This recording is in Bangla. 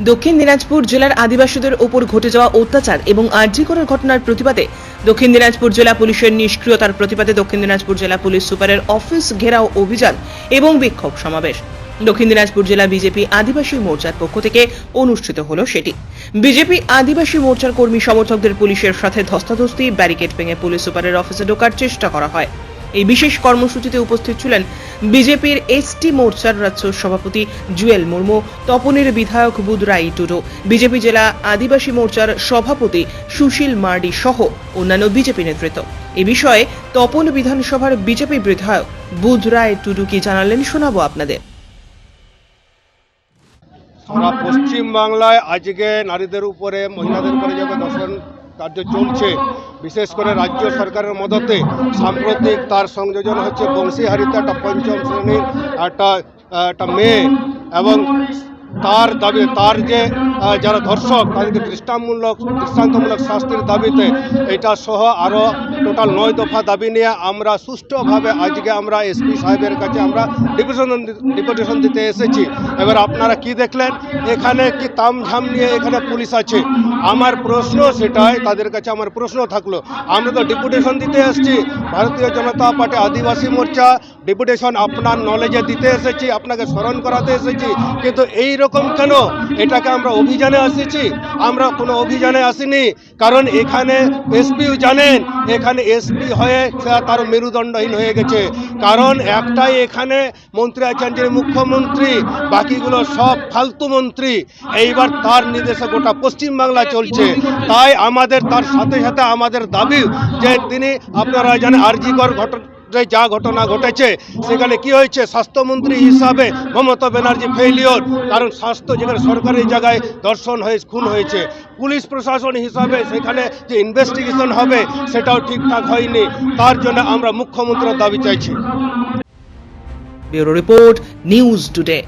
দক্ষিণ দিনাজপুর জেলার আদিবাসীদের ওপর ঘটে যাওয়া অত্যাচার এবং আর্যিকরের ঘটনার প্রতিবাদে দক্ষিণ দিনাজপুর জেলা পুলিশের নিষ্ক্রিয়তার প্রতিবাদে দক্ষিণ দিনাজপুর জেলা পুলিশ সুপারের অফিস ঘেরাও অভিযান এবং বিক্ষোভ সমাবেশ। দক্ষিণ দিনাজপুর জেলা বিজেপি আদিবাসী মোর্চার পক্ষ থেকে অনুষ্ঠিত হল সেটি। বিজেপি আদিবাসী মোর্চার কর্মী সমর্থকদের পুলিশের সাথে ধস্তাধস্তি, ব্যারিকেড ভেঙে পুলিশ সুপারের অফিসে ঢোকার চেষ্টা করা হয়। এই বিশেষ কর্মসূচিতে উপস্থিত ছিলেন বিজেপির এসটি মোর্চার রাজ্য সভাপতি জুয়েল মুর্মু, তপনের বিধায়ক বুধরাই টুডু, বিজেপি জেলা আদিবাসী মোর্চার সভাপতি সুশীল মার্ডি সহ অন্যান্য বিজেপি নেতৃত্ব। এ বিষয়ে তপন বিধানসভার বিজেপি বিধায়ক বুধরায় টুডু কি জানালেন শোনাবো আপনাদের। সারা পশ্চিম বাংলায় আজকে নারীদের উপরে, মহিলাদের উপরে যে দর্শন কার্য চলছে। বিশেষ করে রাজ্য সরকারের মদতে সাম্প্রতিক তার সংযোজন হচ্ছে বংশীহারিতে একটা পঞ্চম শ্রেণির একটা একটা মেয়ে এবং তার দাবি, তার যে যারা ধর্ষক তাদেরকে দৃষ্টামূলক দৃষ্টান্তমূলক শাস্তির দাবিতে এটা সহ আরও টোটাল নয় দফা দাবি নিয়ে আমরা সুষ্ঠুভাবে আজকে আমরা এসপি সাহেবের কাছে আমরা ডিপুটেশন ডিপুটেশন দিতে এসেছি। এবার আপনারা কি দেখলেন? এখানে কি তামঝাম নিয়ে এখানে পুলিশ আছে? আমার প্রশ্ন সেটাই, তাদের কাছে আমার প্রশ্ন থাকল। আমরা তো ডিপুটেশন দিতে এসেছি। ভারতীয় জনতা পার্টি আদিবাসী মোর্চা ডেপুটেশন আপনার নলেজে দিতে এসেছি, আপনাকে স্মরণ করাতে এসেছি। কিন্তু এই রকম কেন? এটাকে আমরা অভিযানে এসেছি আমরা কোনো অভিযানে আসিনি। কারণ এখানে এসপিও জানেন, এখানে এসপি হয়ে তার মেরুদণ্ডহীন হয়ে গেছে। কারণ একটাই এখানে মন্ত্রী আছেন যে মুখ্যমন্ত্রী, বাকিগুলো সব ফালতু মন্ত্রী। এইবার তার নির্দেশে গোটা পশ্চিমবাংলা চলছে। তাই আমাদের তার সাথে সাথে আমাদের দাবি যে তিনি আপনারা জানেন আরজিকর ঘটনা যে যা ঘটনা ঘটেছে, সেখানে কি হয়েছে? স্বাস্থ্যমন্ত্রী হিসাবে মমতা ব্যানার্জি ফেলিওর কারণ স্বাস্থ্য যেখানে সরকারি জায়গায় দর্শন হয়ে, খুন হয়েছে। পুলিশ প্রশাসন হিসাবে সেখানে যে ইনভেস্টিগেশন হবে, সেটাও ঠিকঠাক হয়নি। তার জন্য আমরা মুখ্যমন্ত্রীর দাবি চাইছি। Report news today.